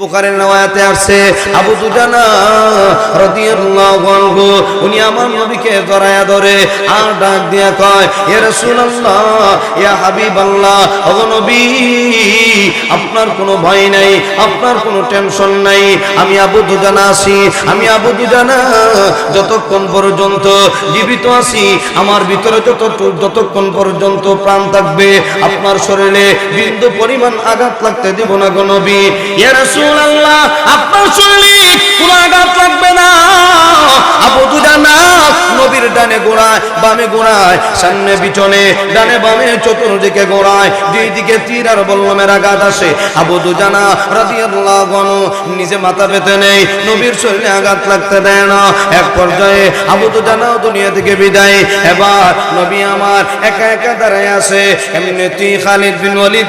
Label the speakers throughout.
Speaker 1: বুখারের নওয়াতে আসছে, আবু রাদিয়াল্লাহু আনহু, উনি আমার নবীকে ধরে আর ডাক দিয়া কয় রাসূলুল্লাহ ইয়া হাবিবাল্লাহ নবী, আপনার কোনো ভয় নাই, আপনার কোনো টেনশন নাই, আমি আবু দুজানা আছি, আমি আবু দুজানা যতক্ষণ পর্যন্ত জীবিত আছি, আমার ভিতরে যত যতক্ষণ পর্যন্ত প্রাণ থাকবে, আপনার শরীরে বিন্দু পরিমাণ আঘাত লাগতে দিব না গো নবী। ইয়া রাসূলুল্লাহ আপনার কোনো আঘাত লাগবে না। আবু নবীর ডানে গোড়ায়, বামে গোড়ায়, সামনে পিছনে, ডানে বামে, চতুর্দিকে গোড়ায়, যেই দিকে তীর আর বল্লমের আঘাত আসে। আবু দুজানা রাদিয়াল্লাহু নিজে মাথা পেতে নেই, নবীর শরীরে আঘাত লাগতে দেয় না। এক পর্যায়ে আবু দুজানাও দুনিয়া থেকে বিদায়। এবার নবী আমার একা একা দাঁড়ায় আছে এমনি তুই খালিদ বিন ওয়ালিদ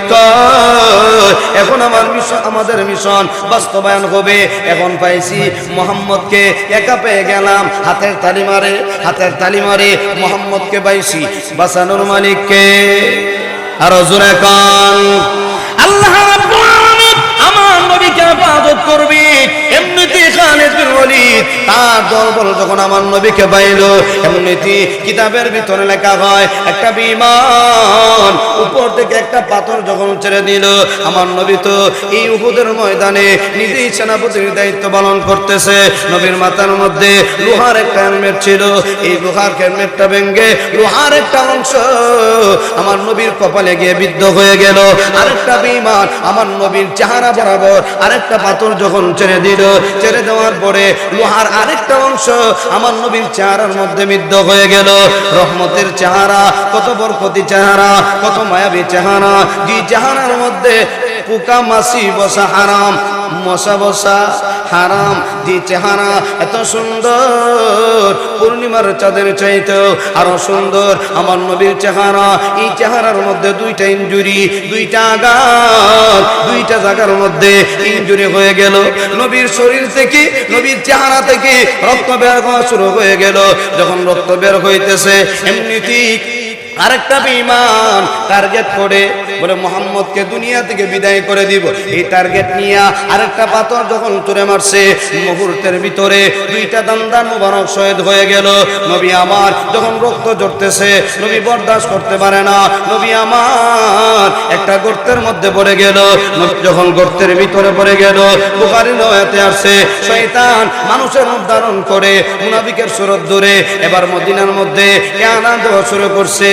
Speaker 1: এখন আমার মিশন, আমাদের মিশন বাস্তবায়ন হবে। এখন পাইছি মোহাম্মদকে একা পেয়ে গেলাম, হাতের তালি মারে, হাতের তালি মারে মোহাম্মদকে পাইছি। বাসানুর মালিককে আরও জোরে কান। আল্লাহ আমার নবীকে ইবাদত করবি। এমনিতে খালিদ বিন ওয়ালিদ তার দলবল যখন আমার নবীকে পাইলো এমনিতে কিতাবের ভিতরে লেখা হয়, একটা বিমান উপর থেকে একটা পাথর যখন ছেড়ে দিল, আমার নবী তো এই উহুদের ময়দানে নিজেই সেনাপতির দায়িত্ব পালন করতেছে। নবীর মাথার মধ্যে লোহার একটা হেলমেট ছিল, এই লোহার হেলমেটটা ভেঙ্গে লোহার একটা অংশ আমার নবীর কপালে গিয়ে বিদ্ধ হয়ে গেল। আরেকটা বিমান আমার নবীর চেহারা বরাবর আরেকটা পাথর যখন ছেড়ে দিল ছেড়ে দেওয়ার পরে লোহার আরেকটা অংশ আমার নবীর চেহারার মধ্যে মিদ্ধ হয়ে গেল। রহমতের চেহারা, কত বরকতি চেহারা, কত মায়াবী চেহারা। যে চেহারার মধ্যে পোকা মাসি বসা হারাম, মশা বসা হারাম যে চেহারা এত সুন্দর পূর্ণিমার চাঁদের চাইতে আরও সুন্দর আমার নবীর চেহারা। এই চেহারার মধ্যে দুইটা ইঞ্জুরি, দুইটা আঘাত, দুইটা জায়গার মধ্যে ইঞ্জুরি হয়ে গেল। নবীর শরীর থেকে, নবীর চেহারা থেকে রক্ত বের হওয়া শুরু হয়ে গেল। যখন রক্ত বের হইতেছে এমনিতেই আরেকটা বিমান টার্গেট করে। বলে, মোহাম্মদকে দুনিয়া থেকে বিদায় করে দিব। এই টার্গেট নিয়ে আরেকটা পাথর যখন তুলে মারছে, মুহূর্তের ভিতরে দুইটা দান্দার মুবারক শহীদ হয়ে গেল। নবী আমার যখন রক্ত জড়তেছে নবী বরদাস্ত করতে পারে না। নবী আমার একটা গর্তের মধ্যে পড়ে গেল। যখন গর্তের ভিতরে পড়ে গেল বুখারী নয়াতে আসছে, শয়তান মানুষের উদ্ধারণ করে মুনাফিকের সুরত ধরে এবার মদিনার মধ্যে কেয়ানা দেওয়া শুরু করছে।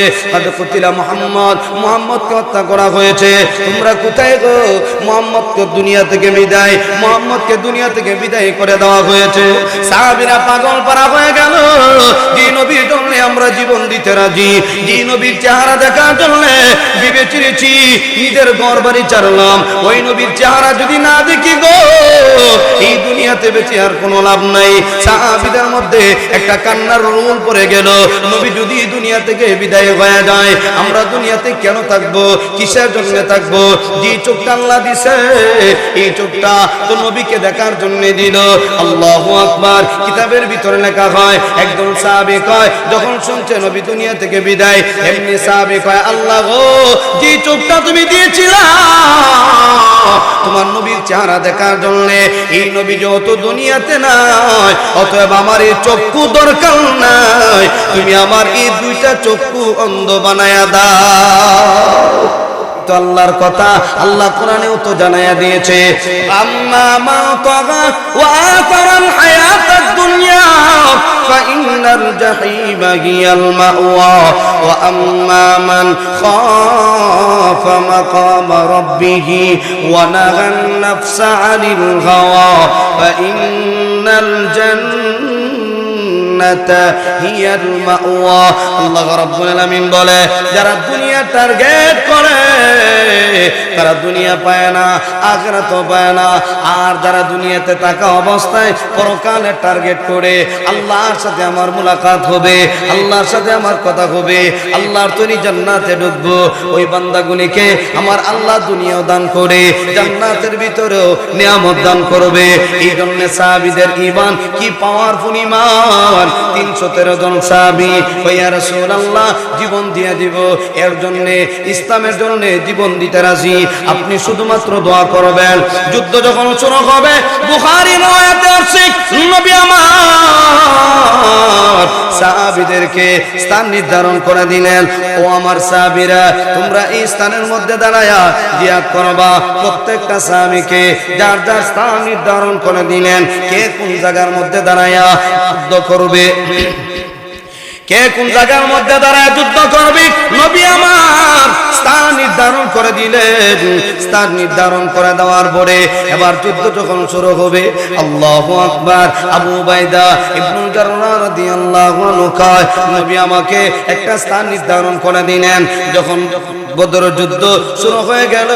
Speaker 1: আমরা জীবন দিতে রাজি। নবীর চেহারা দেখার জন্য নিজের ঘর বাড়ি ছাড়লাম। ওই নবীর চেহারা যদি না দেখি গো, এই দুনিয়াতে বেঁচে আর কোনো লাভ নাই। সাহাবীদের মধ্যে একটা কান্নার রুল পড়ে গেল। নবী যদি দুনিয়া থেকে বিদায় হয়ে যায়। আমরা দুনিয়াতে কেন থাকব? কিসের জন্য থাকব? যে চোখটা আল্লাহ দিছে, এই চোখটা তো নবীকে দেখার জন্য দিল। আল্লাহ আকবার। কিতাবের ভিতরে লেখা হয়, একজন সাহাবী কয়, যখন শুনছে নবী দুনিয়া থেকে বিদায়, এমনি সাহাবী কয়, আল্লাহ গো, যে চোখটা তুমি দিয়েছিলা, তোমার নবীর চেহারা দেখার জন্য, এই নবী যত দুনিয়াতে নাই, অতএব আমার এই চক্ষু দরকার নাই। তুমি আমার এই দুইটা চক্ষু বন্ধ বানায়া দাও। তো আল্লাহর কথা, আল্লাহ কোরআনেও তো জানায়া দিয়েছে। আম্মা মা তাগা ওয়া আতারাল হায়াতাদ দুনিয়া ফাইনাল জাহিম হিয়াল মাওয়া। ওয়া আম্মা মান খাফা মাকাম রাব্বিহি ওয়া নাগান নাফসা আনিল হাওয়া। ফাইনাল জান্নাত الجنة هي المأوى الله رب العالمين বলে যারা দুনিয়া টার্গেট করে। তারা দুনিয়া পায় না আখরাত পায় না। আর যারা দুনিয়াতে থাকা অবস্থায় পরকালে টার্গেট করে, আল্লাহর সাথে আমার মুলাকাত হবে, আল্লাহর সাথে আমার কথা হবে, আল্লাহর তৈরি জান্নাতে ঢুকবো। ওই বান্দাগুলিকে আমার আল্লাহ দুনিয়াও দান করে, জান্নাতের ভিতরেও নিয়ামত দান করবে। এই জন্য সাহাবিদের ইমান কি পাওয়ারফুল ইমান তিনশো তেরো জন সাহাবি হইয়া রাসূলুল্লাহ, জীবন দিয়ে দিব। এর জন্য জন্য, ইসলামের জন্য জীবন দিতে রাজি। আপনি শুধুমাত্র দোয়া করবেন। যুদ্ধ যখন শুরু হবে আমার সাহাবীদেরকে স্থান নির্ধারণ করে দিলেন। ও আমার সাহাবীরা, তোমরা এই স্থানের মধ্যে দাঁড়ায়া জিয়াদ করবা। প্রত্যেকটা সাহাবীকে যার যার স্থান নির্ধারণ করে দিলেন। কে কোন জায়গার মধ্যে দাঁড়ায়া করবে? কে কোন জায়গার মধ্যে দাঁড়ায় যুদ্ধ করবি? নবী আমার স্থান নির্ধারণ করে দিলেন। স্থান নির্ধারণ করে দেওয়ার পরে এবার যুদ্ধ যখন শুরু হবে, আল্লাহ আকবার, আবু বাইদা ইবনুল নবী আমাকে একটা স্থান নির্ধারণ করে দিলেন। যখন বদর যুদ্ধ শুরু হয়ে গেল।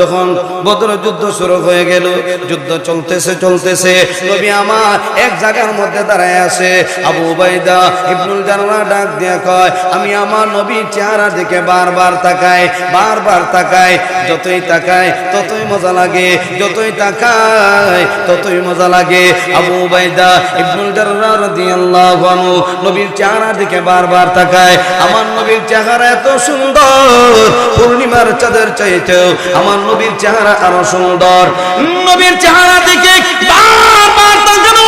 Speaker 1: যখন বদর যুদ্ধ শুরু হয়ে গেল, যুদ্ধ চলতেছে চলতেছে। নবী আমার এক জায়গার মধ্যে দাঁড়ায় আছে। আবু বাইদা ইবনুল জাররাহ ডাক দিয়া কয়, আমি আমার নবীর চেহারা দিকে বারবার তাকাই বারবার তাকাই। যতই তাকাই, ততই মজা লাগে। যতই তাকাই, ততই মজা লাগে। আবু বাইদা ইবনুল জাররাহ রাদিয়াল্লাহু আনহু নবীর চেহারা দিকে বারবার তাকায়। আমার নবীর চেহারা এত সুন্দর পূর্ণিমার চাঁদের চাইতেও আমার নবীর চেহারা আরও সুন্দর। নবীর চেহারা দেখে বারবার যেন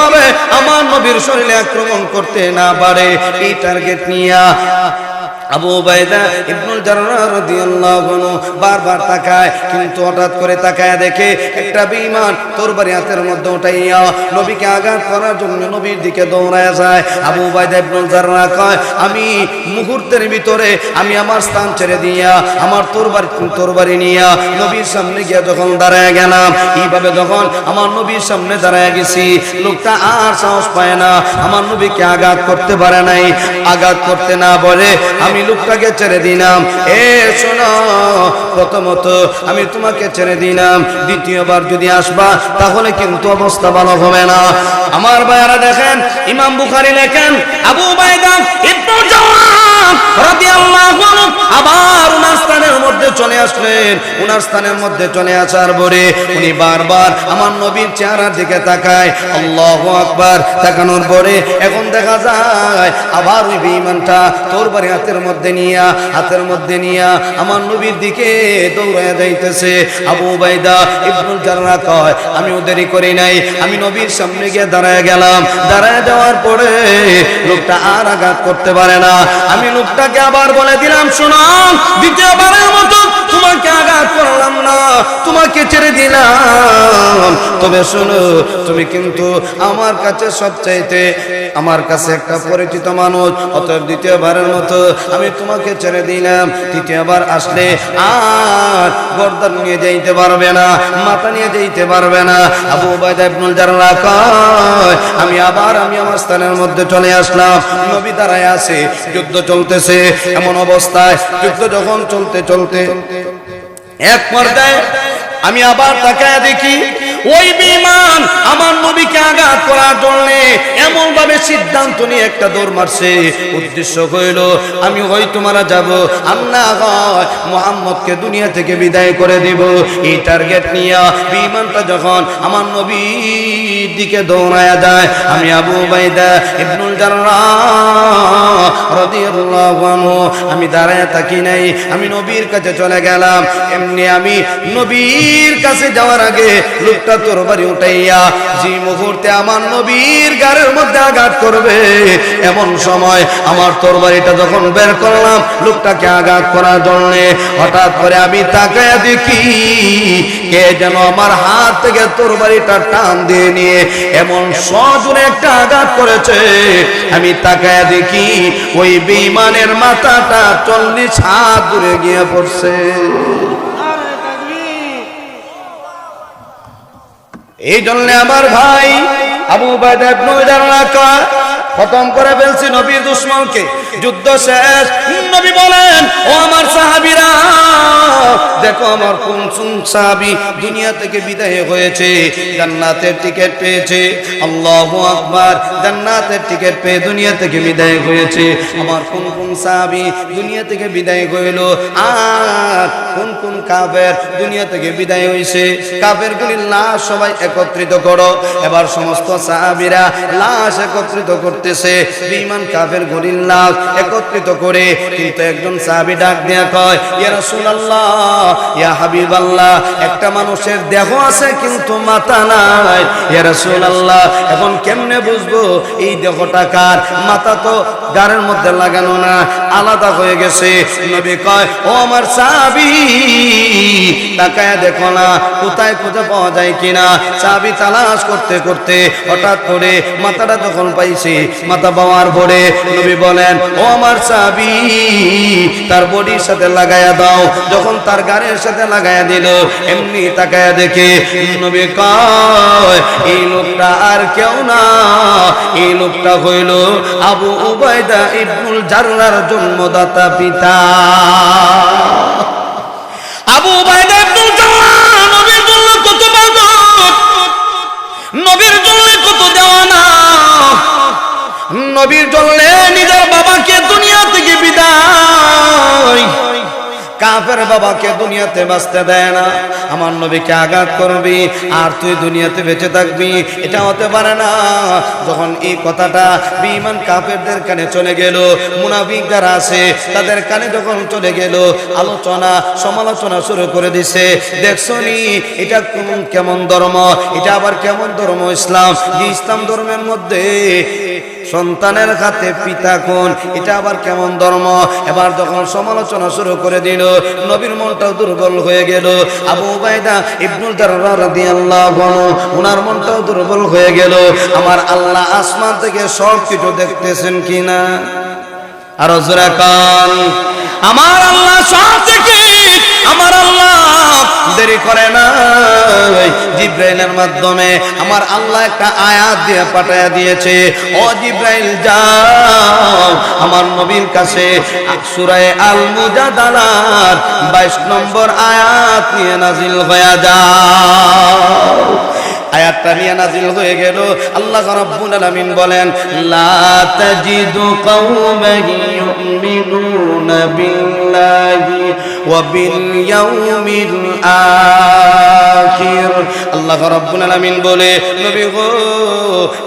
Speaker 1: ভাবে আমার নবীর শরীরে আক্রমণ করতে না পারে। এই টার্গেট নিয়ে আবু বাইদা ইবনুল জাররাহ রাদিয়াল্লাহু আনহু বারবার তাকায়, কিন্তু হঠাৎ করে তাকায় দেখে একটা তরবারি হাতের মধ্যে উঠাইয়া নবীকে আঘাত করার জন্য নবীর দিকে দৌড়ায় যায়। আবু ইবনুল কয়, আমি মুহূর্তের ভিতরে আমি আমার স্থান ছেড়ে দিয়া, আমার তরবারি তরবারি নিয়া নবীর সামনে গিয়া যখন দাঁড়ায় গেলাম, এইভাবে যখন আমার নবীর সামনে দাঁড়ায় গেছি, লোকটা আর সাহস পায় না। আমার নবীকে আঘাত করতে পারে নাই। আঘাত করতে না বলে আমি লোকটাকে ছেড়ে দিলাম। এ, শোনো, প্রথমত আমি তোমাকে ছেড়ে দিলাম। দ্বিতীয়বার যদি আসবা, তাহলে কিন্তু অবস্থা ভালো হবে না। আমার ভাইয়ারা দেখেন, ইমাম বুখারি লেখেন, আবু জাওয়াব রাদিয়াল্লাহু আনহু আবার উনার স্থানের মধ্যে চলে আসলেন। উনার স্থানের মধ্যে চলে আসার পরে উনি বারবার আমার নবীর চেহারার দিকে তাকায়, আল্লাহু আকবার। তাকানোর পরে এখন দেখা যায়, আবার ওই তোর হাতের মধ্যে নিয়া, হাতের মধ্যে নিয়া আমার নবীর দিকে যাইতেছে। আবু বাইদা ইবনুল জাররা কয়, আমি ওদেরই করি নাই, আমি নবীর সামনে গিয়ে দাঁড়ায় গেলাম। দাঁড়ায় যাওয়ার পরে লোকটা আর আঘাত করতে পারে না। আমি লোকটাকে আবার বলে দিলাম শোনো দ্বিতীয়বারের মতো তোমাকে আঘাত করলাম না তোমাকে ছেড়ে দিলাম। তবে শোনো, তুমি কিন্তু আমার কাছে সবচাইতে আমার কাছে একটা পরিচিত মানুষ। অতএব দ্বিতীয়বারের মতো আমি তোমাকে ছেড়ে দিলাম। তৃতীয়বার আসলে আর গর্দান নিয়ে যাইতে পারবে না, মাথা নিয়ে যাইতে পারবে না। আবু উবাইদা ইবনুল কয়, আমি আবার, আমি আমার স্থানের মধ্যে চলে আসলাম। নবী দাঁড়ায় আছে, যুদ্ধ চলতেছে, এমন অবস্থায় যুদ্ধ যখন চলতে চলতে এক পর্যায়ে আমি আবার তাকায় দেখি, ওই বিমান আমার নবীকে আঘাত করার জন্য এমন ভাবে সিদ্ধান্ত নিয়ে একটা দৌড় মারছে। উদ্দেশ্য হইল, আমি হয়তো মারা যাব, আল্লাহ হয় মোহাম্মদকে দুনিয়া থেকে বিদায় করে দিব। এই টার্গেট নিয়ে বিমানটা যখন আমার নবীর দিকে দৌড়ায়া যায়, আমি আবু বাইদা ইবনুল আনহু আমি দাঁড়ায় থাকি নাই, আমি নবীর কাছে চলে গেলাম। এমনি আমি নবীর কাছে যাওয়ার আগে লোকটা তোর বাড়ি উঠাইয়া যে মুহূর্তে আমার নবীর গাড়ির মধ্যে আঘাত করবে, এমন সময় আমার তোর বাড়িটা যখন বের করলাম, লোকটাকে আঘাত করার জন্য হঠাৎ করে আমি তাকায় দেখি, কে যেন আমার হাত থেকে তোর বাড়িটা টান দিয়ে নিয়ে এমন সজোরে একটা আঘাত করেছে। আমি তাকায় দেখি, ওই বেইমানের মাথাটা চল্লিশ হাত দূরে গিয়ে পড়ছে। এই জন্য আমার ভাই আবু বাইদা ইবনে জাররা কয় খতম করে ফেলছি নবীর দুশ্মনকে। যুদ্ধ শেষ। নবী বলেন, ও আমার সাহাবীরা, দেখো আমার কোন সাহাবী দুনিয়া থেকে বিদায় হয়েছে, জান্নাতের টিকিট পেয়েছে। আল্লাহ আকবার, জান্নাতের টিকিট পেয়ে দুনিয়া থেকে বিদায় হয়েছে। আমার কোন কোন সাহাবী দুনিয়া থেকে বিদায় হইল, আর কোন কোন কাফের দুনিয়া থেকে বিদায় হয়েছে কাফের গুলির লাশ সবাই একত্রিত করো। এবার সমস্ত সাহাবীরা লাশ একত্রিত করতে করতেছে। বিমান কাফের গরিল্লা একত্রিত করে কিন্তু একজন সাহাবী ডাক দেয়া কয়, ইয়া রাসূলুল্লাহ, ইয়া হাবিবাল্লাহ, একটা মানুষের দেহ আছে কিন্তু মাথা নাই। ইয়া রাসূলুল্লাহ, এখন কেমনে বুঝব? এই দেহটা কার? মাথা তো গাড়ের মধ্যে লাগানো না, আলাদা হয়ে গেছে। নবী কয়, ও আমার সাহাবী, তাকায় দেখো না, কোথায় খুঁজে পাওয়া যায় কিনা? চাবি তালাশ করতে করতে হঠাৎ করে মাথাটা যখন পাইছি মাথা পাওয়ার পরে নবী বলেন, ও আমার চাবি তার বডির সাথে লাগায়া দাও। যখন তার গাড়ির সাথে লাগায়া দিল, এমনি তাকায়া দেখে নবী কয়, এই লোকটা আর কেউ না। এই লোকটা হইল আবু উবাইদা ইবনুল জাররার জন্মদাতা পিতা। আবু উবাইদা নবীর জন্য নিজের বাবাকে দুনিয়া থেকে বিদায়। কাফের বাবাকে দুনিয়াতে বাঁচতে দেয় না। আমার নবীকে আঘাত করবি, আর তুই দুনিয়াতে বেঁচে থাকবি, এটা হতে পারে না। যখন এই কথাটা বিমান কাফেরদের কানে চলে গেল, মুনাফিক যারা আছে, তাদের কানে যখন চলে গেল, আলোচনা, সমালোচনা শুরু করে দিছে। দেখছ নি এটা কোন কেমন ধর্ম, এটা আবার কেমন ধর্ম ইসলাম? ইসলাম ধর্মের মধ্যে সন্তানের হাতে পিতা কোন? এটা আবার কেমন ধর্ম? এবার যখন সমালোচনা শুরু করে দিল, নবীর মনটাও দুর্বল হয়ে গেল। আবু উবাইদা ইবনুল রাদিয়াল্লাহু আনহু ওনার মনটাও দুর্বল হয়ে গেল। আমার আল্লাহ আসমান থেকে সব কিছু দেখতেছেন কিনা? আর জোরে কান। আমার আল্লাহ সব থেকে আল্লাহ দেরি করে না জিব্রাইলের মাধ্যমে আমার আল্লাহ একটা আয়াত দিয়ে পাঠায়া দিয়েছে। ও জিব্রাইল, যাও আমার নবীর কাছে সূরায়ে আল মুজাদালার 22 নম্বর আয়াত নিয়ে নাজিল হয়ে যাও। আয়াতটা নিয়ে নাজিল হয়ে গেল। আল্লাহ রাব্বুল আলামিন বলেন, লা তাজিদু কওমান ইউমিনুনা বিল্লাহি বিল ইয়াউমিল আখির আল্লাহ রাব্বুল আলামিন বলে, নবী গো,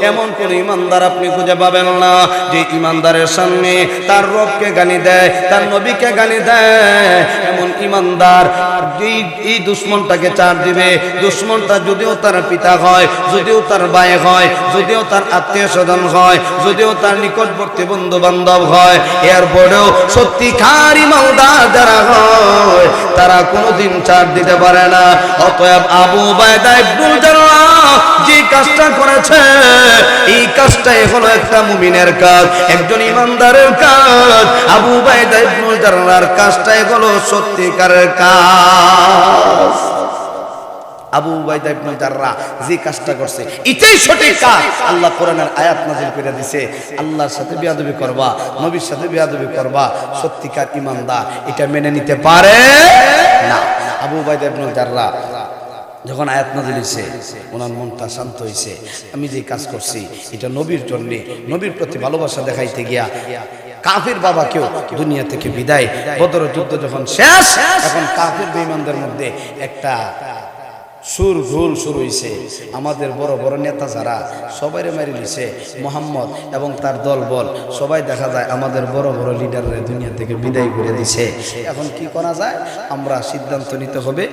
Speaker 1: এমন কোন ইমানদার আপনি খুঁজে পাবেন না। যে ইমানদারের সামনে তার রবকে গালি দেয়, তার নবীকে গালি দেয়, এমন ইমানদার এই দুশ্মনটাকে চার দিবে। দুশ্মনটা যদিও তার পিতা হয়, যদিও তার ভাই হয়, যদিও তার আত্মীয় স্বজন হয়, যদিও তার নিকটবর্তী বন্ধু বান্ধব হয়, এরপরেও সত্যিকার ইমানদার যারা হয়, তারা কোনোদিন ছাড় দিতে পারে না। অতএব আবু বায়দা ইবনুল জাররাহ যে কাজটা করেছে, এই কাজটাই হলো একটা মুমিনের কাজ, একজন ইমানদারের কাজ। আবু বায়দা ইবনুল জাররাহর কাজটাই হলো সত্যিকারের কাজ। আবু উবাইদা ইবনে জাররা যে কাজটা করছে, এটাই সঠিক কাজ। আল্লাহ কোরআনের আয়াত নাযিল করে দিয়েছে আল্লাহর সাথে বিয়াদবি করবা, নবীর সাথে বিয়াদবি করবা, সত্যিকার ইমানদার, এটা মেনে নিতে পারে না। আবু উবাইদা ইবনে জাররা যখন আয়াত নাজিল হয়েছে ওনার মনটা শান্ত হয়েছে আমি যে কাজ করছি, এটা নবীর জন্য, নবীর প্রতি ভালোবাসা দেখাইতে গিয়া কাফির বাবাকেও দুনিয়া থেকে বিদায়, বদর যুদ্ধ যখন শেষ, এখন কাফির বেঈমানদের মধ্যে একটা সুর ভুল শুরু হয়েছে আমাদের বড় বড় নেতা যারা সবাই মারি নিছে। মোহাম্মদ এবং তার দল বল সবাই দেখা যায় আমাদের বড় বড় লিডাররা দুনিয়া থেকে বিদায় করে দিছে। এখন কি করা যায়? আমরা সিদ্ধান্ত নিতে হবে,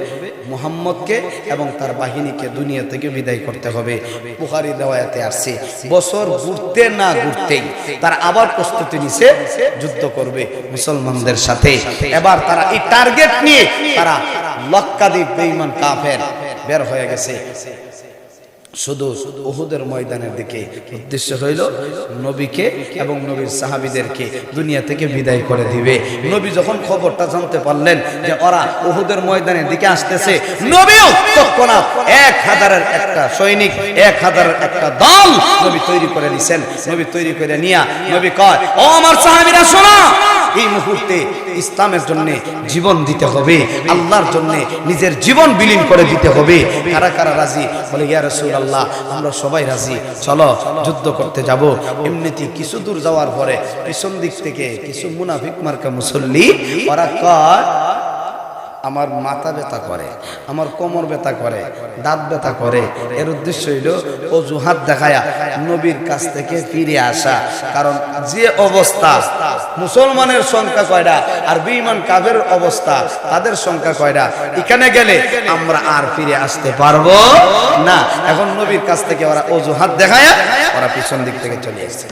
Speaker 1: মোহাম্মদকে এবং তার বাহিনীকে দুনিয়া থেকে বিদায় করতে হবে। বুখারি দেওয়াতে আসছে, বছর ঘুরতে না ঘুরতেই তারা আবার প্রস্তুতি নিছে, যুদ্ধ করবে মুসলমানদের সাথে। এবার তারা এই টার্গেট নিয়ে তারা লক্কাধিক বেঈমান কাফের। বের হয়ে গেছে। শুধু উহুদের ময়দানের দিকে উদ্দেশ্য হইল নবীকে এবং নবীর সাহাবিদেরকে দুনিয়া থেকে বিদায় করে দিবে। নবী যখন খবরটা জানতে পারলেন যে ওরা উহুদের ময়দানের দিকে আসতেছে, নবীও তৎক্ষণাৎ এক হাজারের একটা সৈনিক, এক হাজারের একটা দল নবী তৈরি করে দিছেন নবী তৈরি করে নিয়া নবী কয়, ও আমার সাহাবিরা, শোনা, এই মুহূর্তে ইসলামের জন্য জীবন দিতে হবে, আল্লাহর জন্য নিজের জীবন বিলীন করে দিতে হবে। কারা কারা রাজি? বলে, ইয়া রাসূলুল্লাহ, আমরা সবাই রাজি। চলো, যুদ্ধ করতে যাব। এমনিতে কিছু দূর যাওয়ার পরে পিছন দিক থেকে কিছু মুনাফিক মার্কা মুসল্লি, ওরা কয় আমার মাথা ব্যথা করে, আমার কোমর ব্যথা করে, দাঁত ব্যথা করে। এর উদ্দেশ্য হইল অজুহাত দেখায়া নবীর কাছ থেকে ফিরে আসা। কারণ যে অবস্থা, মুসলমানের সংখ্যা কয়টা আর বিমান কাবের অবস্থা, তাদের সংখ্যা কয়টা এখানে গেলে আমরা আর ফিরে আসতে পারব না। এখন নবীর কাছ থেকে ওরা অজুহাত দেখায়া ওরা পিছন দিক থেকে চলে এসছে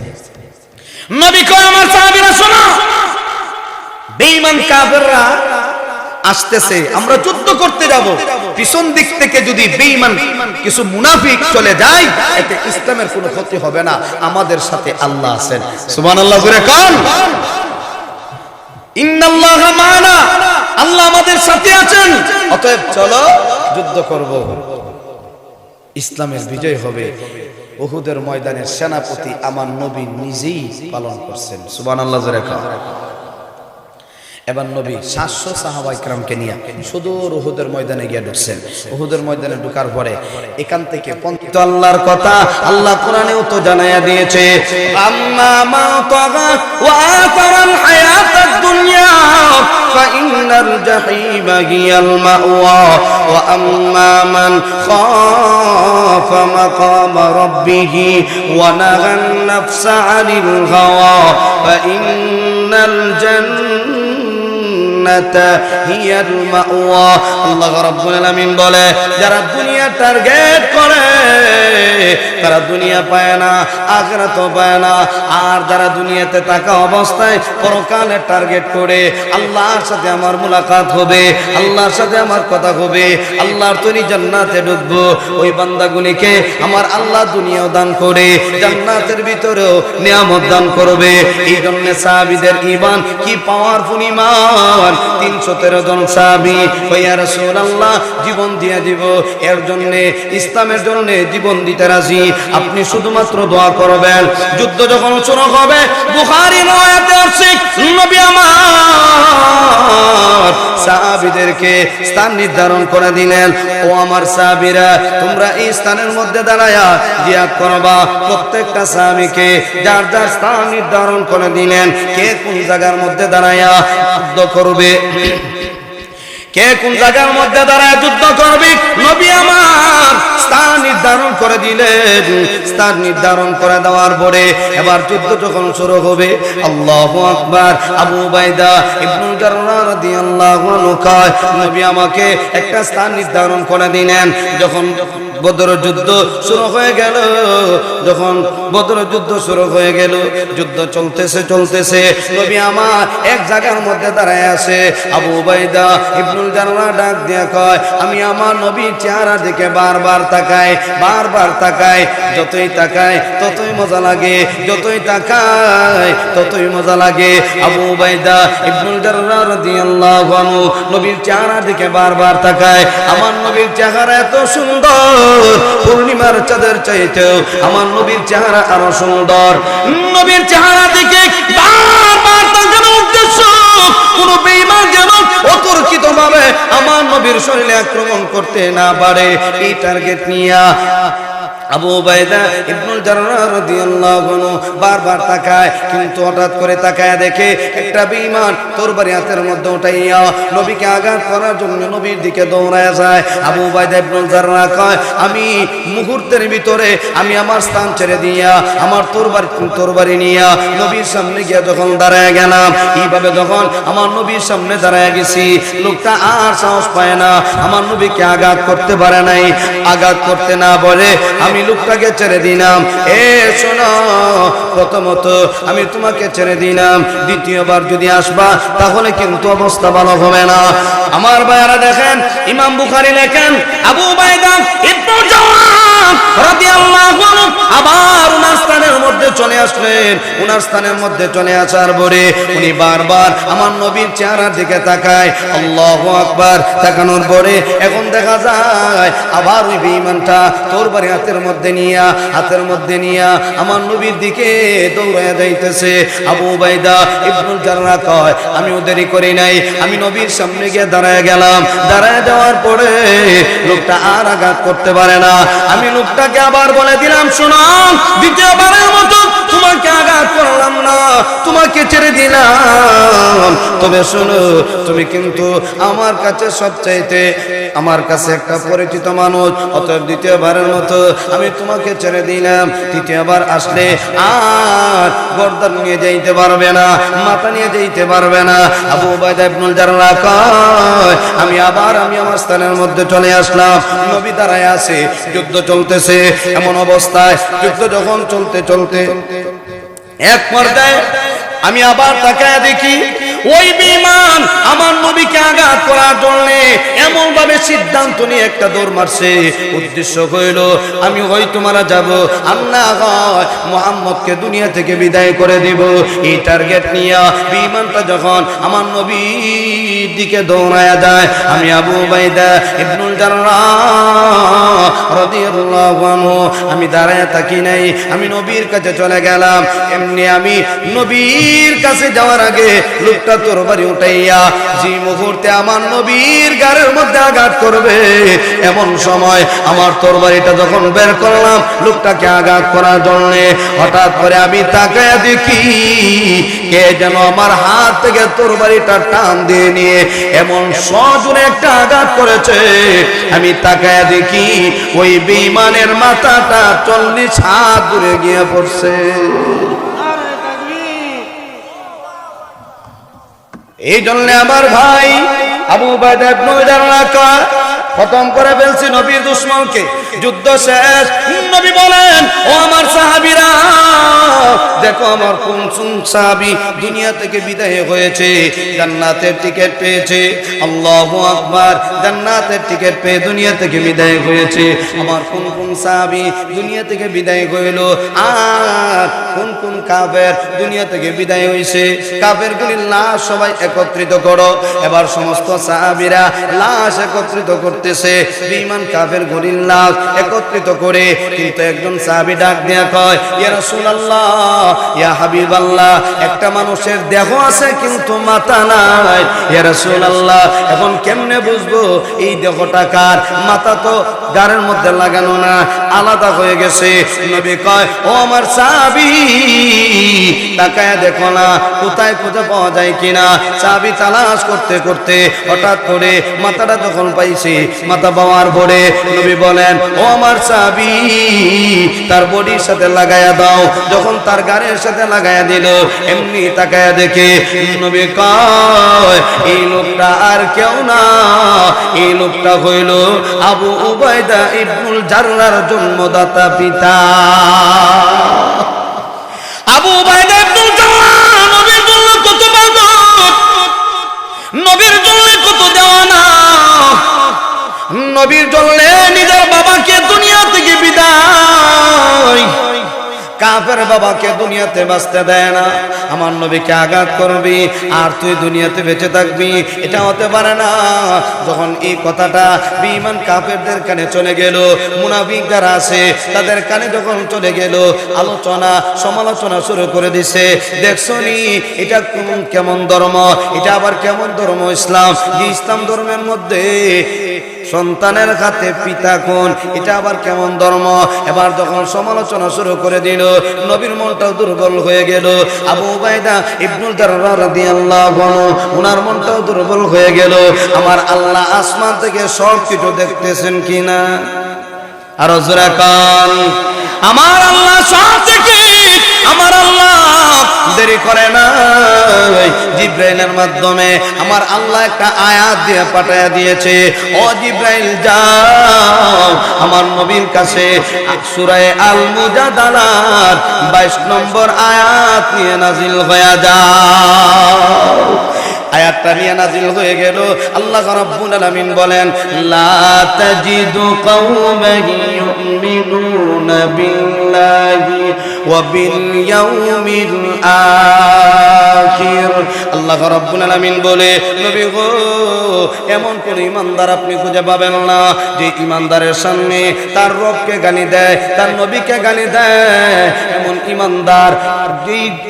Speaker 1: নবী কয়, আমার সাহাবীরা, শোনো। বেঈমান কাফেররা আসতেছে, আমরা যুদ্ধ করতে যাব। পিছন দিক থেকে যদি বেঈমান কিছু মুনাফিক চলে যায়, এতে ইসলামের কোনো ক্ষতি হবে না। আমাদের সাথে আল্লাহ আছেন। সুবহানাল্লাহ করে কোন। ইন্নাল্লাহা মা'ানা। আল্লাহ আমাদের সাথে আছেন। অতএব চলো যুদ্ধ করব। ইসলামের বিজয় হবে। উহুদের ময়দানের সেনাপতি আমার নবী নিজেই পালন করছেন। সুবহানাল্লাহ, জোরে কোন। এবার নবী সাতশো সাহাবা ইকরামকে নিয়ে সুদূর উহুদের ময়দানে গিয়ে ঢুকছেন উহুদের ময়দানে ঢুকার পরে এখান থেকে পন্ত আল্লাহর কথা আল্লাহ কোরআনেও তো জানাইয়া দিয়েছে আম্মা মা তাগা ওয়া আতারাল হায়াতাদ দুনিয়া فإن الجحيم هي المأوى وأما من خاف مقام ربه ونهى النفس عن الهوى فإن الجنة জান্নাতা হিয়াল মাওয়া আল্লাহ রাব্বুল আলামিন বলে যারা দুনিয়া টার্গেট করে। তারা দুনিয়া পায় না আখিরাত পায় না। আর যারা দুনিয়াতে থাকা অবস্থায় পরকালে টার্গেট করে, আল্লাহর সাথে আমার মুলাকাত হবে, আল্লাহর সাথে আমার কথা হবে, আল্লাহর তৈরি জান্নাতে ঢুকবো। ওই বান্দাগুলিকে আমার আল্লাহ দুনিয়াও দান করে, জান্নাতের ভিতরেও নিয়ামত দান করবে। এই জন্য সাহাবীদের ঈমান কি পাওয়ারফুল ঈমান? তিনশো তেরো জন সাহাবি হইয়া রাসূলুল্লাহ, জীবন দিয়ে দিব। এর জন্য ইসলামের জন্য জীবন দিতে রাজি। আপনি শুধুমাত্র দোয়া করবেন। যুদ্ধ যখন শুরু হবে, বুখারী নয়াতে নবী আমার সাহাবীদেরকে স্থান নির্ধারণ করে দিলেন। ও আমার সাহাবীরা, তোমরা এই স্থানের মধ্যে দাঁড়ায়া জিয়াদ করবা। প্রত্যেকটা সাহাবীকে যার যার স্থান নির্ধারণ করে দিলেন। কে কোন জায়গার মধ্যে দাঁড়ায়া করবে? কে কোন জায়গার মধ্যে দাঁড়ায় যুদ্ধ করবে? নবী আমার স্থান নির্ধারণ করে দিলে স্থান নির্ধারণ করে দেওয়ার পরে এবার যুদ্ধ যখন শুরু হবে, আল্লাহ আকবার, আবু বাইদা ইবনুল জাররা রাদিয়াল্লাহু আনহু নবী আমাকে একটা স্থান নির্ধারণ করে দিলেন। যখন বদর যুদ্ধ শুরু হয়ে গেল। যখন বদর যুদ্ধ শুরু হয়ে গেল, যুদ্ধ চলতেছে চলতেছে। নবী আমার এক জায়গার মধ্যে দাঁড়ায় আছে। আবু বাইদা ইবনুল জাররা ডাক দিয়ে কয়, আমি আমার নবীর চেহারা দিকে বারবার তাকাই বারবার তাকাই। যতই তাকাই, ততই মজা লাগে। যতই তাকাই, ততই মজা লাগে। আবু বাইদা ইবনুল জাররা রাদিয়াল্লাহু আনহু নবীর চেহারা দিকে বারবার তাকায়। আমার নবীর চেহারা এত সুন্দর পূর্ণিমার চাঁদের চাইতেও আমার নবীর চেহারা আরও সুন্দর। নবীর চেহারা দেখে আমার নবীর শরীরে আক্রমণ করতে না পারে। এই টার্গেট নিয়া আবু উবাইদা ইবনুল জাররাহ রাদিয়াল্লাহু আনহু বারবার তাকায়, কিন্তু হঠাৎ করে তাকায় দেখে একটা বেঈমান তরবারি হাতের মধ্যে উঠাইয়া নবীকে আঘাত করার জন্য নবীর দিকে দৌড়ায় যায়। আবু উবাইদা ইবনুল জাররাহ কয়, আমি মুহূর্তের ভিতরে আমি আমার স্থান ছেড়ে দিয়া, আমার তরবারি তরবারি নিয়া নবীর সামনে গিয়ে যখন দাঁড়ায় গেলাম, এইভাবে যখন আমার নবীর সামনে দাঁড়ায় গেছি, লোকটা আর সাহস পায় না। আমার নবীকে আঘাত করতে পারে নাই। আঘাত করতে না বলে আমি লোকটাকে ছেড়ে দিলাম। এ, শোনো, প্রথমত আমি তোমাকে ছেড়ে দিলাম। দ্বিতীয়বার যদি আসবা, তাহলে কিন্তু অবস্থা ভালো হবে না। আমার ভাইয়ারা দেখেন, ইমাম বুখারি লেখেন, আবু বাইদা মধ্যে চলে আসলেন। উনার স্থানের মধ্যে চলে আসার পরে উনি বারবার আমার নবীর চেহারার দিকে তাকায়, আল্লাহু আকবার। তাকানোর পরে এখন দেখা যায়, আবার ওই বেঈমানটা তোর বাড়ি হাতের মধ্যে নিয়া, হাতের মধ্যে নিয়া আমার নবীর দিকে দৌড়ায় যাইতেছে। আবু বাইদা ইবনুল জাররা কয়, আমি ওদেরই করি নাই, আমি নবীর সামনে গিয়ে দাঁড়ায় গেলাম। দাঁড়ায় যাওয়ার পরে লোকটা আর আঘাত করতে পারে না। আমি লোকটাকে আবার বলে দিলাম, শোনো, দ্বিতীয়বারের মতো ইবাদত তোমাকে আঘাত করলাম না, তোমাকে ছেড়ে দিলাম। তবে শোনো, তুমি কিন্তু আমার কাছে সবচাইতে আমার কাছে একটা পরিচিত মানুষ। অতএব দ্বিতীয়বারের মতো আমি তোমাকে ছেড়ে দিলাম। তৃতীয়বার আসলে আর গর্দান নিয়ে যাইতে পারবে না, মাথা নিয়ে যাইতে পারবে না। আবু উবাইদা ইবনুল কয়, আমি আবার, আমি আমার স্থানের মধ্যে চলে আসলাম। নবী দাঁড়ায় আছে, যুদ্ধ চলতেছে। এমন অবস্থায়, যুদ্ধ যখন চলতে চলতে এক পর্দায় আমি আবার তাকায় দেখি ওই বিমান আমার নবীকে আঘাত করার জন্য এমন ভাবে সিদ্ধান্ত নিয়ে একটা দৌড় মারছে। উদ্দেশ্য হইল, আমি হয়তো মারা যাব আন্না হয় মোহাম্মদকে দুনিয়া থেকে বিদায় করে দিব। এই টার্গেট নিয়ে বিমানটা যখন আমার নবীর দিকে দৌড়ায়া যায়, আমি আবু বাইদা ইবনুল আনহু, আমি দাঁড়ায় থাকি নাই, আমি নবীর কাছে চলে গেলাম। এমনি আমি নবীর কাছে যাওয়ার আগে লোকটা তোর বাড়ি উঠাইয়া যে মুহূর্তে আমার নবীর গাড়ির মধ্যে আঘাত করবে, এমন সময় আমার তোর বাড়িটা যখন বের করলাম, লোকটাকে আঘাত করার জন্য হঠাৎ করে আমি তাকায় দেখি, কে যেন আমার হাত থেকে তোর বাড়িটা টান দিয়ে নিয়ে এমন সজোরে একটা আঘাত করেছে। আমি তাকায় দেখি, ওই বিমানের মাথাটা চল্লিশ হাত দূরে গিয়ে পড়ছে। এই জন্য আমার ভাই আবু বাইদা ইবনে খতম করে ফেলছি নবীর দুশ্মনকে। যুদ্ধ শেষ। নবী বলেন, ও আমার সাহাবিরা, দেখো আমার কোন সাহাবী দুনিয়া থেকে বিদায় হয়েছে, জান্নাতের টিকিট পেয়েছে। আল্লাহ আকবার, জান্নাতের টিকিট পেয়ে দুনিয়া থেকে বিদায় হয়েছে। আমার কোন কোন সাহাবি দুনিয়া থেকে বিদায় হইল, আর কোন কোন কাফের দুনিয়া থেকে বিদায় হয়েছে কাফের গুলির লাশ সবাই একত্রিত করো। এবার সমস্ত সাহাবিরা লাশ একত্রিত করতেছে বিমান কাফের গুলির লাশ একত্রিত করে, কিন্তু একজন সাহাবী ডাক দিয়া কয়, ইয়া রাসূলুল্লাহ, ইয়া হাবিবাল্লাহ, একটা মানুষের দেহ আছে কিন্তু মাথা নাই। ইয়া রাসূলুল্লাহ, এখন কেমনে বুঝব, এই দেহটা কার? মাথা তো গাড়ের মধ্যে লাগানো না, আলাদা হয়ে গেছে। নবী কয়, ও আমার সাহাবী, তাকায় দেখো না, কোথায় খুঁজে পাওয়া যায় কিনা? চাবি তালাশ করতে করতে হঠাৎ করে মাথাটা যখন পাইছি মাথা পাওয়ার পরে নবী বলেন, ও আমার চাবি তার বডির সাথে লাগায়া দাও। যখন তার গাড়ির সাথে লাগায়া দিল, এমনি তাকায়া দেখে নবী কয়, এই লোকটা আর কেউ না। এই লোকটা হইল আবু উবাইদা ইবনুল জাররার জন্মদাতা পিতা। আবু উবাইদা নবীর জন্য নিজের বাবাকে দুনিয়া থেকে বিদায়। কাফের বাবাকে দুনিয়াতে বাঁচতে দেয় না। আমার নবীকে আঘাত করবি, আর তুই দুনিয়াতে বেঁচে থাকবি, এটা হতে পারে না। যখন এই কথাটা বিমান কাফেরদের কানে চলে গেল, মুনাফিক যারা আছে, তাদের কানে যখন চলে গেল, আলোচনা, সমালোচনা শুরু করে দিছে। দেখছ নি এটা কেমন কেমন ধর্ম, এটা আবার কেমন ধর্ম ইসলাম? ইসলাম ধর্মের মধ্যে? সন্তানের হাতে পিতা কোন? এটা আবার কেমন ধর্ম? এবার যখন সমালোচনা শুরু করে দিল, নবীর মনটাও দুর্বল হয়ে গেল। আবু উবাইদা ইবনুল রাদিয়াল্লাহু আনহু ওনার মনটাও দুর্বল হয়ে গেল। আমার আল্লাহ আসমান থেকে সব কিছু দেখতেছেন কিনা? আর জোরে কান। আমার আল্লাহ সব দেরি করে না। জিব্রাইলের মাধ্যমে আমার আল্লাহ একটা আয়াত দিয়ে পাঠায়া দিয়েছে। ও জিব্রাইল, যাও। আমার নবীর কাছে সূরায়ে আল মুজাদালার 22 নম্বর আয়াত নিয়ে নাজিল হয়ে যাও। আয়াতটা নিয়ে নাজিল হয়ে গেল। আল্লাহ রাব্বুল আলামিন বলেন, লা তাজিদু কওমান ইউমিনুনা বিল্লাহি ওয়া বিল ইয়াউমিল আখির আল্লাহ রাব্বুল আলামিন বলে, নবী গো, এমন কোন ইমানদার আপনি খুঁজে পাবেন না, যে ইমানদারের সামনে তার রবকে গালি দেয়, তার নবীকে গালি দেয়। এমন ইমানদার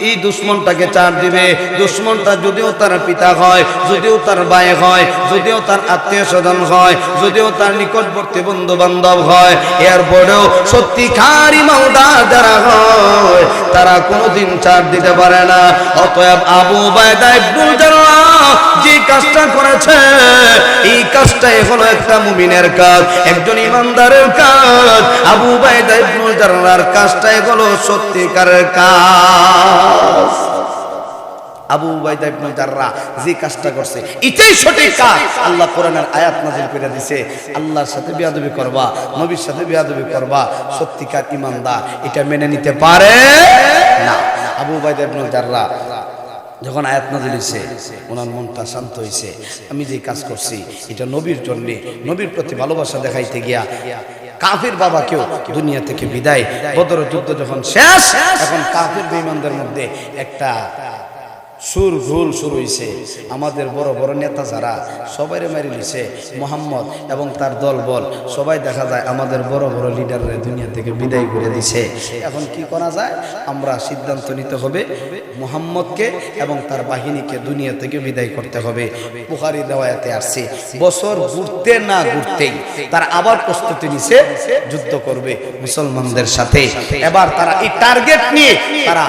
Speaker 1: এই দুশ্মনটাকে চার দিবে। দুশ্মনটা যদিও তার পিতা হয়, যদিও তার ভাই হয়, যদিও তার আত্মীয় স্বজন হয়, যদিও তার নিকটবর্তী বন্ধু বান্ধব হয়, এরপরেও সত্যিকার ইমানদার যারা হয় তারা কোনোদিন ছাড় দিতে পারে না। অতএব আবু যে কাজটা করেছে, এই কাজটাই হলো একটা মুমিনের কাজ, একজন ইমানদারের কাজ। আবু বায়দা ইবনুল জাররাহর কাজটাই হলো সত্যিকারের কাজ। আবু উবাইদা ইবনে জাররা যে কাজটা করছে, এটাই সঠিক কাজ। আল্লাহ কোরআনের আয়াত নাযিল করে দিয়েছে আল্লাহর সাথে বিয়াদবি করবা, নবীর সাথে বিয়াদবি করবা, সত্যিকার ইমানদার, এটা মেনে নিতে পারে না। আবু উবাইদা ইবনে জাররা যখন আয়াত নাজিল হয়েছে ওনার মনটা শান্ত হয়েছে আমি যে কাজ করছি, এটা নবীর জন্য, নবীর প্রতি ভালোবাসা দেখাইতে গিয়া, কাফির বাবাকেও দুনিয়া থেকে বিদায়, বদর যুদ্ধ যখন শেষ, এখন কাফির বেঈমানদের মধ্যে একটা সুর ভুল শুরু হয়েছে আমাদের বড় বড় নেতা যারা সবাই মারি নিছে মোহাম্মদ এবং তার দল বল, সবাই দেখা যায় আমাদের বড় বড় লিডাররা দুনিয়া থেকে বিদায় করে দিছে। এখন কি করা যায়? আমরা সিদ্ধান্ত নিতে হবে, মোহাম্মদকে এবং তার বাহিনীকে দুনিয়া থেকে বিদায় করতে হবে। বুখারি দেওয়াতে আসছে, বছর ঘুরতে না ঘুরতেই তারা আবার প্রস্তুতি নিছে, যুদ্ধ করবে মুসলমানদের সাথে। এবার তারা এই টার্গেট নিয়ে তারা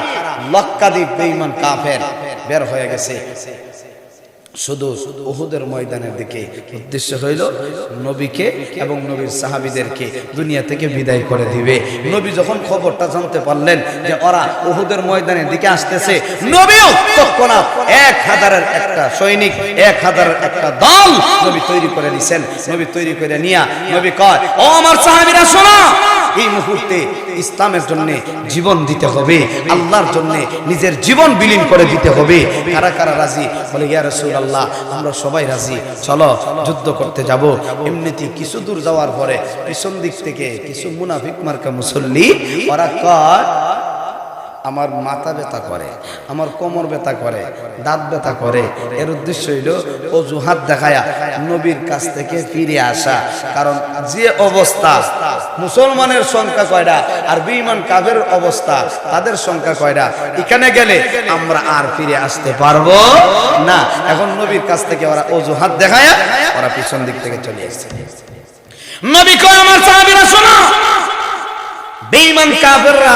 Speaker 1: লক্কাধিক বেঈমান কাফের। বের হয়ে গেছে। শুধু উহুদের ময়দানের দিকে উদ্দেশ্য হইল নবীকে এবং নবীর সাহাবিদেরকে দুনিয়া থেকে বিদায় করে দিবে। নবী যখন খবরটা জানতে পারলেন যে ওরা উহুদের ময়দানের দিকে আসতেছে, নবীও তৎক্ষণাৎ এক হাজারের একটা সৈনিক, এক হাজারের একটা দল নবী তৈরি করে নিছেন। নবী তৈরি করে নিয়া নবী কয়, ও আমার সাহাবিরা, শোনো! এই মুহূর্তে ইসলামের জন্য জীবন দিতে হবে, আল্লাহর জন্য নিজের জীবন বিলীন করে দিতে হবে। কারা কারা রাজি? বলে, ইয়া রাসূলুল্লাহ, আমরা সবাই রাজি। চলো, যুদ্ধ করতে যাব। এমনিতে কিছু দূর যাওয়ার পরে পিছন দিক থেকে কিছু মুনাফিক মার্কা মুসল্লি, ওরা কয় আমার মাথা ব্যথা করে, আমার কোমর ব্যথা করে, দাঁত ব্যথা করে। এর উদ্দেশ্য হইল অজুহাত দেখায়া নবীর কাছ থেকে ফিরে আসা। কারণ যে অবস্থা, মুসলমানের সংখ্যা কয়টা আর বিমান কাবের অবস্থা, তাদের সংখ্যা কয়টা এখানে গেলে আমরা আর ফিরে আসতে পারব না। এখন নবীর কাছ থেকে ওরা অজুহাত দেখায়া ওরা পিছন দিক থেকে চলে আসছে। নবী কয়, আমার সাহাবীরা, শোনো। বেঈমান কাফেররা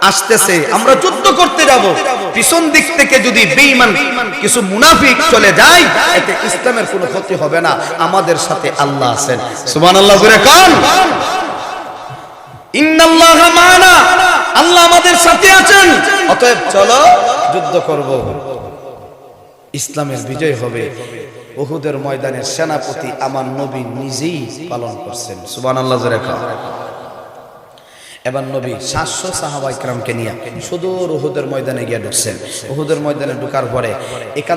Speaker 1: আসতেছে, আমরা যুদ্ধ করতে যাব। পিছন দিক থেকে যদি বেঈমান কিছু মুনাফিক চলে যায়, এতে ইসলামের কোনো ক্ষতি হবে না। আমাদের সাথে আল্লাহ আছেন। সুবহানাল্লাহ করে কোন। ইন্নাল্লাহা মা'ানা। আল্লাহ আমাদের সাথে আছেন। অতএব চলো যুদ্ধ করব। ইসলামের বিজয় হবে। উহুদের ময়দানের সেনাপতি আমার নবী নিজেই পালন করছেন। সুবহানাল্লাহ, জোরে কোন। এবার নবী সাতশো সাহাবা ইকরামকে নিয়ে সুদূর উহুদের ময়দানে গিয়ে ঢুকছেন। রহুদের ময়দানে ঢুকার পরে এখান